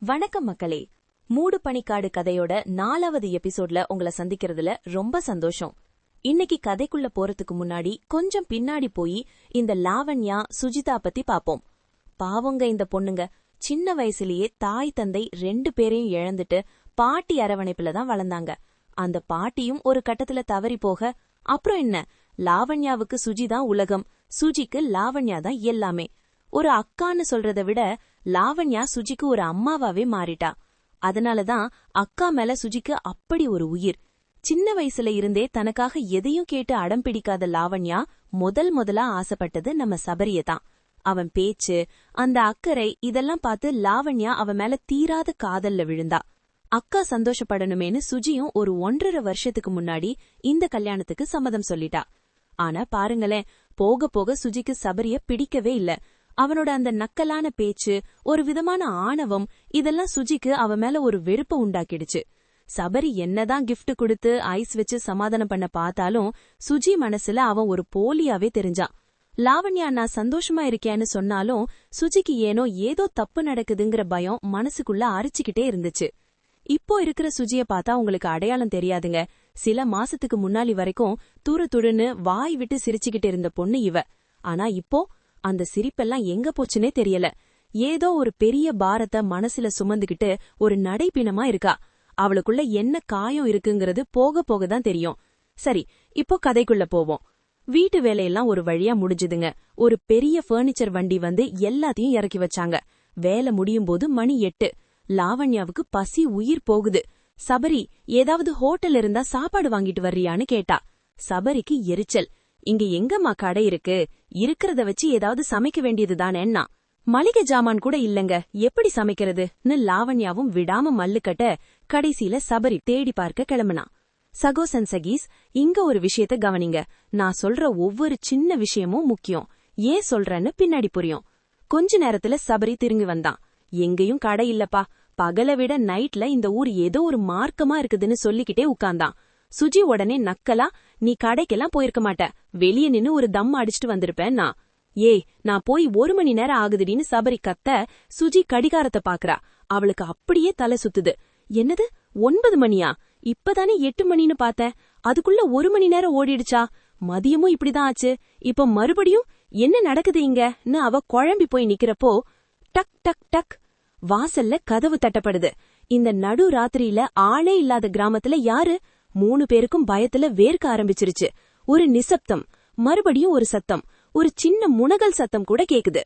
வணக்கம் மக்களே. மூடு பணிக்காடு கதையோட நாலாவது எபிசோட்ல உங்களை சந்திக்கிறதுல ரொம்ப சந்தோஷம். இன்னைக்கு கதைக்குள்ள போறதுக்கு முன்னாடி கொஞ்சம் பின்னாடி போய் இந்த லாவண்யா சுஜிதா பத்தி பாப்போம். பாவங்க இந்த பொண்ணுங்க. சின்ன வயசுலயே தாய் தந்தை ரெண்டு பேரையும் இழந்துட்டு பாட்டி அரவணைப்புல தான் வளர்ந்தாங்க. அந்த பாட்டியும் ஒரு கட்டத்துல தவறி போக அப்புறம் என்ன? லாவண்யாவுக்கு சுஜி தான் உலகம். சுஜிக்கு லாவண்யா தான் எல்லாமே. ஒரு அக்கான்னு சொல்றதை விட லாவண்யா சுஜிக்கு ஒரு அம்மாவாவே மாறிட்டா. அதனாலதான் அக்கா மேல சுஜிக்கு அப்படி ஒரு உயிர். சின்ன வயசுல இருந்தே தனக்காக எதையும் கேட்டு அடம் பிடிக்காத லாவண்யா முதல் முதலா ஆசைப்பட்டது நம்ம சபரிய தான். அவன் பேச்சு அந்த அக்கறை இதெல்லாம் பார்த்து லாவண்யா அவன் மேல தீராத காதல்ல விழுந்தா. அக்கா சந்தோஷப்படணுமேனு சுஜியும் ஒரு ஒன்றரை வருஷத்துக்கு முன்னாடி இந்த கல்யாணத்துக்கு சம்மதம் சொல்லிட்டா. ஆனா பாருங்களேன் போக போக சுஜிக்கு சபரிய பிடிக்கவே இல்ல. அவனோட அந்த நக்கலான பேச்சு ஒரு விதமான ஆணவம் இதெல்லாம் சுஜிக்கு அவ மேல ஒரு வெறுப்ப உண்டாக்கிடுச்சு. சபரி என்னதான் கிஃப்ட் கொடுத்து ஐஸ் வச்சு சமாதானம் பண்ண பார்த்தாலும் சுஜி மனசுல அவன் ஒரு போலியாவே தெரிஞ்சான். லாவண்யா நான் சந்தோஷமா இருக்கேன்னு சொன்னாலும் சுஜிக்கு ஏனோ ஏதோ தப்பு நடக்குதுங்கிற பயம் மனசுக்குள்ள அரிச்சுக்கிட்டே இருந்துச்சு. இப்போ இருக்கிற சுஜிய பார்த்தா உங்களுக்கு அடையாளம் தெரியாதுங்க. சில மாசத்துக்கு முன்னாடி வரைக்கும் துரு துடுன்னு வாய் விட்டு சிரிச்சுக்கிட்டு இருந்த பொண்ணு இவ. ஆனா இப்போ அந்த சிரிப்பெல்லாம் எங்க போச்சுனே தெரியல. ஏதோ ஒரு பெரிய பாரத்தை மனசுல சுமந்துகிட்டு ஒரு நடைப்பினமா இருக்கா. அவளுக்குள்ள என்ன காயம் இருக்குங்கிறது போக போக தான் தெரியும். சரி இப்போ கதைக்குள்ள போவோம். வீட்டு வேலையெல்லாம் ஒரு வழியா முடிஞ்சுதுங்க. ஒரு பெரிய ஃபர்னிச்சர் வண்டி வந்து எல்லாத்தையும் இறக்கி வச்சாங்க. வேலை முடியும் போது மணி எட்டு. லாவண்யாவுக்கு பசி உயிர் போகுது. சபரி ஏதாவது ஹோட்டல் இருந்தா சாப்பாடு வாங்கிட்டு வர்றியான்னு கேட்டா. சபரிக்கு எரிச்சல். இங்க எங்கம்மா கடை இருக்கு? இருக்கிறத வச்சு ஏதாவது சமைக்க வேண்டியது தானேன்னா? மளிகை ஜாமான் கூட இல்லங்க. எப்படி சமைக்கிறதுன்னு லாவண்யாவும் விடாம மல்லுக்கட்ட கடைசியில சபரி தேடி பார்க்க கிளம்புனா. சகோசன் சகீஸ் இங்க ஒரு விஷயத்த கவனிங்க. நான் சொல்ற ஒவ்வொரு சின்ன விஷயமும் முக்கியம். ஏன் சொல்றேன்னு பின்னாடி புரியும். கொஞ்ச நேரத்துல சபரி திரும்பி வந்தான் எங்கேயும் கடை இல்லப்பா. பகல விட நைட்ல இந்த ஊர் ஏதோ ஒரு மார்க்கமா இருக்குதுன்னு சொல்லிக்கிட்டே உட்கார்ந்தான். சுஜி உடனே நக்கலா நீ கடைக்கெல்லாம் போயிருக்க மாட்ட. வெளியே நின்னு ஒரு தம் அடிச்சுட்டு வந்திருப்பேன் நான். ஏய் நான் போய் ஒரு மணி நேரம் ஆகுதுடின்னு சபரி கத்த சுஜி கடிகாரத்தை பாக்குறா. அவளுக்கு அப்படியே தலை சுத்துது. என்னது? ஒன்பது மணியா? இப்பதானே எட்டு மணின்னு பார்த்தேன். அதுக்குள்ள ஒரு மணி நேரம் ஓடிடுச்சா? மதியமும் இப்படிதான் ஆச்சு. இப்ப மறுபடியும் என்ன நடக்குது இங்கன்னு அவ குழம்பி போய் நிக்கிறப்போ டக் டக் டக் வாசல்ல கதவு தட்டப்படுது. இந்த நடு ராத்திரியில ஆளே இல்லாத கிராமத்துல யாரு? மூணு பேருக்கும் பயத்துல வேர்க்க ஆரம்பிச்சிருச்சு. ஒரு நிசப்தம் மறுபடியும் ஒரு சத்தம் ஒரு சின்ன முனகல் சத்தம் கூட கேக்குது.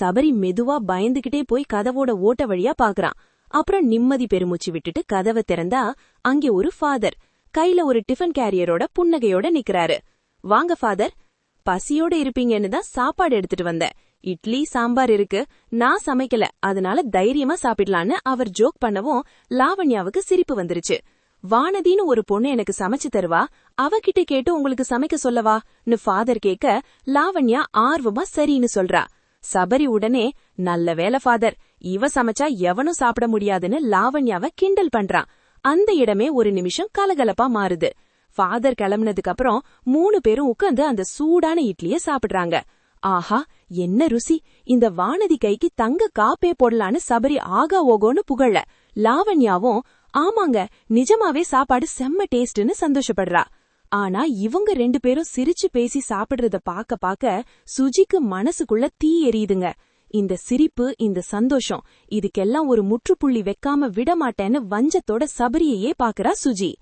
சபரி மெதுவா பயந்துகிட்டே போய் கதவோட ஓட்ட வழியா பாக்குறான். அப்புறம் நிம்மதி பெருமூச்சு விட்டுட்டு கதவை திறந்தா அங்கே ஒரு ஃபாதர் கையில ஒரு டிஃபன் கேரியரோட புன்னகையோட நிக்கிறாரு. வாங்க ஃபாதர். பசியோட இருப்பீங்கன்னு தான் சாப்பாடு எடுத்துட்டு வந்தேன். இட்லி சாம்பார் இருக்கு. நான் சமைக்கல. அதனால தைரியமா சாப்பிடலான்னு அவர் ஜோக் பண்ணவும் லாவண்யாவுக்கு சிரிப்பு வந்துருச்சு. வானதின்னு ஒரு பொண்ணு எனக்கு சமைச்சு தருவா. அவகிட்ட கேட்டு உங்களுக்கு சமைக்க சொல்லவான்னு ஃபாதர் கேட்க லாவண்யா ஆர்வமா சரின்னு சொல்றா. சபரி உடனே நல்ல வேலை ஃபாதர் இவ சமைச்சா எவனும் சாப்பிட முடியாதுன்னு லாவண்யாவ கிண்டல் பண்றான் அந்த இடமே ஒரு நிமிஷம் கலகலப்பா மாறுது. ஃபாதர் கிளம்புனதுக்கு அப்புறம் மூணு பேரும் உட்காந்து அந்த சூடான இட்லிய சாப்பிடுறாங்க. ஆஹா என்ன ருசி. இந்த வானதி கைக்கு தங்க காப்பே போடலான்னு சபரி ஆகா ஓகோன்னு புகழ லாவண்யாவும் ஆமாங்க நிஜமாவே சாப்பாடு செம்ம டேஸ்ட்னு சந்தோஷப்படுறா. ஆனா இவங்க ரெண்டு பேரும் சிரிச்சு பேசி சாப்பிடுறத பாக்க பாக்க சுஜிக்கு மனசுக்குள்ள தீ எரியுதுங்க. இந்த சிரிப்பு இந்த சந்தோஷம் இதுக்கெல்லாம் ஒரு முற்றுப்புள்ளி வைக்காம விடமாட்டேன்னு வஞ்சத்தோட சபரியையே பாக்குறா சுஜி.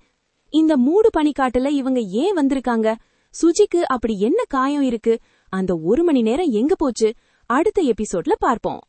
இந்த மூடு பனிக்காட்டுல இவங்க ஏன் வந்திருக்காங்க? சுஜிக்கு அப்படி என்ன காயம் இருக்கு? அந்த ஒரு மணி நேரம் எங்க போச்சு? அடுத்த எபிசோட்ல பார்ப்போம்.